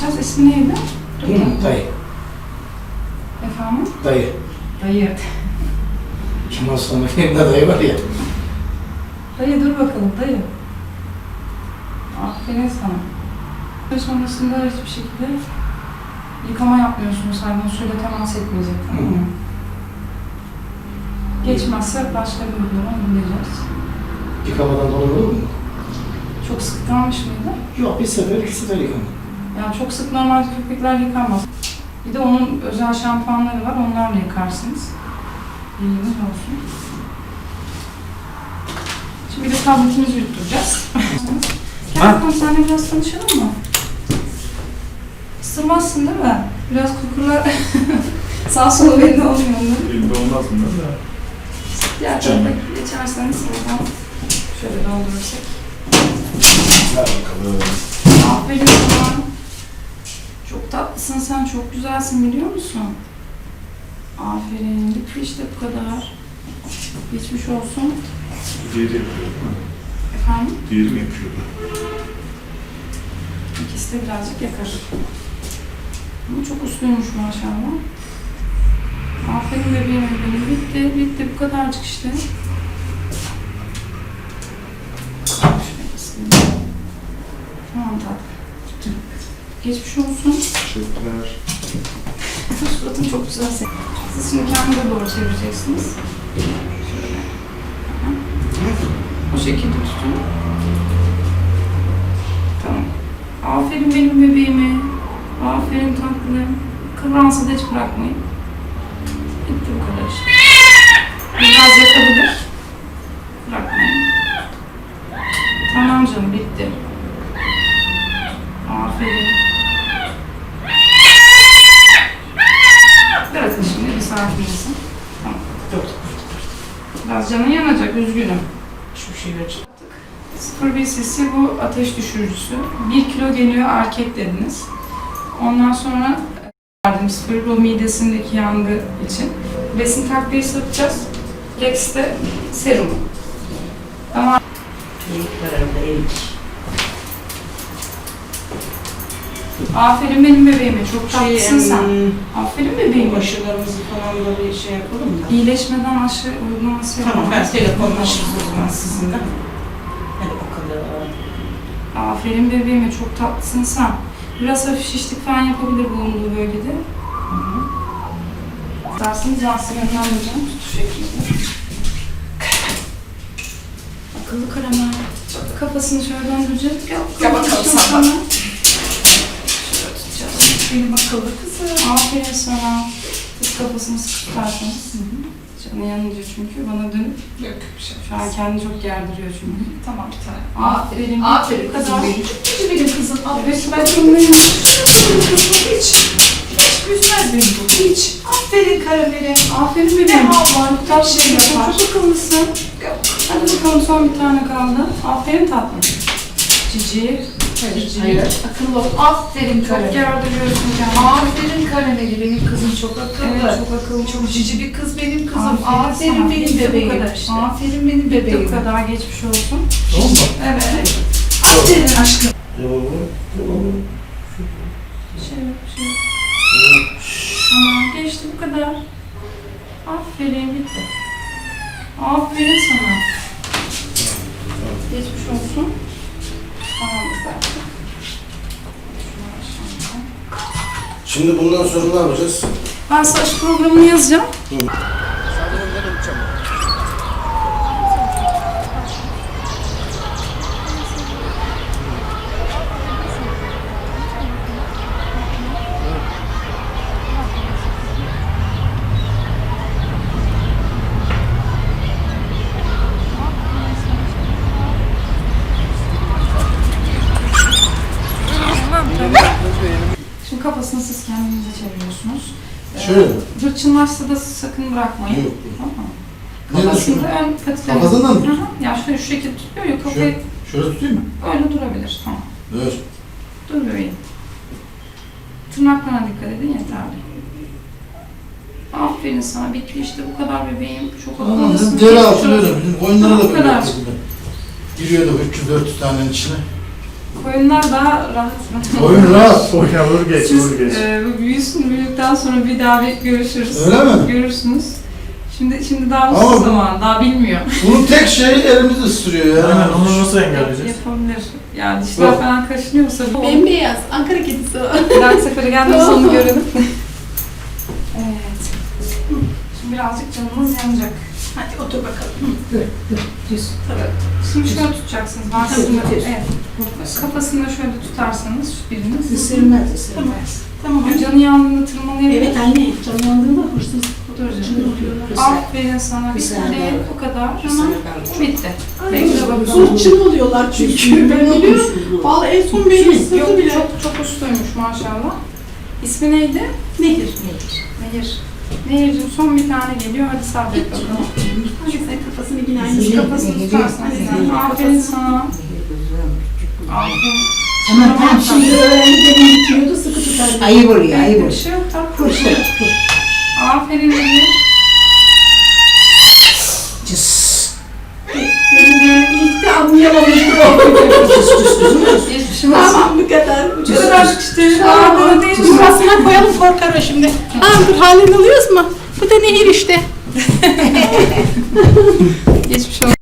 yapacağız. İsmi neydi? Hı, dayı. Efendim? Dayı. Dayı. Kim olsun filmde dayı var ya. Dayı dur bakalım dayı. Aferin sana. Ve sonrasında hiçbir şekilde yıkama yapmıyorsunuz. Hayvan suyla temas etmeyecek. Tamam mı? Geçmezse başka bir uygulama indireceğiz. Yıkamadan dolayı olur mu? Çok sık kalmış mıydı? Yok bir sefer iki sefer yıkamadım. Yani çok sık normal köpekler yıkanmaz. Bir de onun özel şampuanları var. Onlarla yıkarsınız. Bilginiz olsun. Şimdi bir de tabletimizi yutturacağız. Gel bakalım seninle biraz tanışalım mı? Isırmazsın değil mi? Biraz kokular sağ sola belli olmuyor onların. Elimde olmaz mı da? Diğer tarafa geçerseniz oradan şöyle doldurursak. Ver bakalım. Aferin sana. Tatlısın sen, çok güzelsin biliyor musun? Aferin, bitti işte bu kadar. Geçmiş olsun. Diğeri yapıyordu. Efendim, Diğeri mi yapıyordu? ikisi de birazcık yakar. Ama çok usluymuş maşallah. Aferin bebeğim benim. Bitti, bitti. Bu kadarcık işte. Tamam tatlım. Geçmiş olsun. Teşekkürler. Suratın çok güzel. Siz şimdi kendinize doğru çevireceksiniz. Şöyle. O şekilde tutun. Tamam. Aferin benim bebeğime. Aferin tatlım. Kıvransa da hiç bırakmayın. Bitti bu kadar işte. Biraz yakabilir. Bırakmayın. Tamam canım bitti. Aferin. Bırakın şimdi bir sakinlesin. Tamam. Yok. Canın yanacak, üzgünüm. Şu şeyi açtık. 01 cc bu ateş düşürücüsü. 1 kilo geliyor erkek dediniz. Ondan sonra e, verdim 01 bu midesindeki yangı için. Besin takviyesi yapacağız. Rex de serum. Ama Çocuklarımda erik. Aferin benim bebeğime. Çok tatlısın Şey, sen. Aferin bebeğime. Aşılarımızı falan da bir şey yapalım da. İyileşmeden aşı uygulaması Tamam yapalım. ben telefonlaşırız o zaman sizinle. Hadi bakalım. Aferin bebeğime çok tatlısın sen. Biraz hafif şişlik falan yapabilir bulunduğu bölgede. İsterseniz yansın yönlendireceğim. Tutuş şeklinde. Akıllı karamel. Kafasını şöyle döndüreceğiz. Gel, Gel Benim akıllı kızım. Aferin sana. Kız kafasını sıkı tutarsanız. Canı yanınca çünkü bana dönüp Yok bir şey. şu an kendini çok gerdiriyor çünkü. Tamam bir tane. Aferin. Aferin Bu kızım kadar. benim. Cici benim kızım. Evet ben dinliyorum. Hiç. Hiç üzmez beni bu. Hiç. Aferin karamele. Aferin Ne bebeğim. havlar. Bu tarz şey yapar. Çok akıllısın. Hadi bakalım son bir tane kaldı. Aferin tatlım. Cici. Cici. Hayır. Akıllı ol. Aferin Çok karamele. gerdiriyorsun kendini. Aferin karameli. Benim kızım çok akıllı. Evet çok akıllı. Çok cici bir kız benim kızım. Aferin Aferin, benim Bitti bu bebeğim. kadar işte. Aferin benim Bu bebeğim. kadar geçmiş olsun. Tamam mı? Evet. Aferin aşkım. Tamam. Tamam. Bir şey yok, şey yok. Tamam, geçti bu kadar. Aferin, bitti. Aferin sana. Geçmiş olsun. Şimdi bundan sonra ne yapacağız? Ben saç programını yazacağım. Şimdi kafasını siz kendinize çeviriyorsunuz. Ee, Şöyle mi? Hırçınlaşsa da sakın bırakmayın. Yok. Tamam mı? Şöyle? ön patilerini... Kafasından mı? Hı. Ya şöyle şu şekilde tutuyor ya kafayı Şöyle, şöyle tutayım mı? öyle durabilir. Tamam. Evet. Dur bebeğim. Tırnaklarına dikkat edin yeterli. Aferin sana. Bitti işte bu kadar bebeğim. Çok akıllısın. deri altı böyle. Bizim koyunlara da böyle. Giriyordu 300-400 tanenin içine. Koyunlar daha rahat. Oyun rahat. Vur geç Siz geç. e, bu büyüsün büyüdükten sonra bir daha bir görüşürüz. Öyle mi? Görürsünüz. Şimdi şimdi daha Ama bu- zaman, daha bilmiyor. Bunun tek şeyi elimizi ısırıyor ya. Aynen onu nasıl engelleyeceğiz? Yapabilir. Yani dişler Yok. falan kaşınıyorsa bu Bembeyaz. Ankara kedisi o. bir dahaki sefere geldiğimizde onu görelim. evet. Şimdi birazcık canımız yanacak. Hadi otur bakalım. Şimdi şöyle tutacaksınız. Ben Tamam, sizinle, tutuyorsun. evet. Kafasını da şöyle tutarsanız biriniz. Isırmaz, ısırmaz. Tamam. Tamam. Canı yandığında tırmalayabilir. Evet anne. Canlandığında hırsız. Dur canım. Aferin sana. Bir Bitti. saniye. Bu kadar. Tamam. Tamam. Bitti. Bekle bakalım. Hırçın oluyorlar çünkü. Ben biliyorum. Vallahi en son beni ısırdı Yok bile. çok çok usluymuş maşallah. İsmi neydi? Nehir. Nehir. Nehir'cim son bir tane geliyor. Hadi sabret bakalım. Hadi sen kafasını yine aynı Şu şey. kafasını tutarsan sen. Aferin sana. Aferin. Ama tam Şimdi öğrenci bitiyordu sıkı tutar. ayıp oluyor, ayıp oluyor. şey yok tatlım. Koş, koş. Aferin Nehir. Cıs. Benim benim ilk de anlayamamıştım. Geçmişimiz. tamam bu kadar işte. Burasına koyalım korkar o şimdi. Aa dur halini alıyoruz mu? Bu da nehir işte.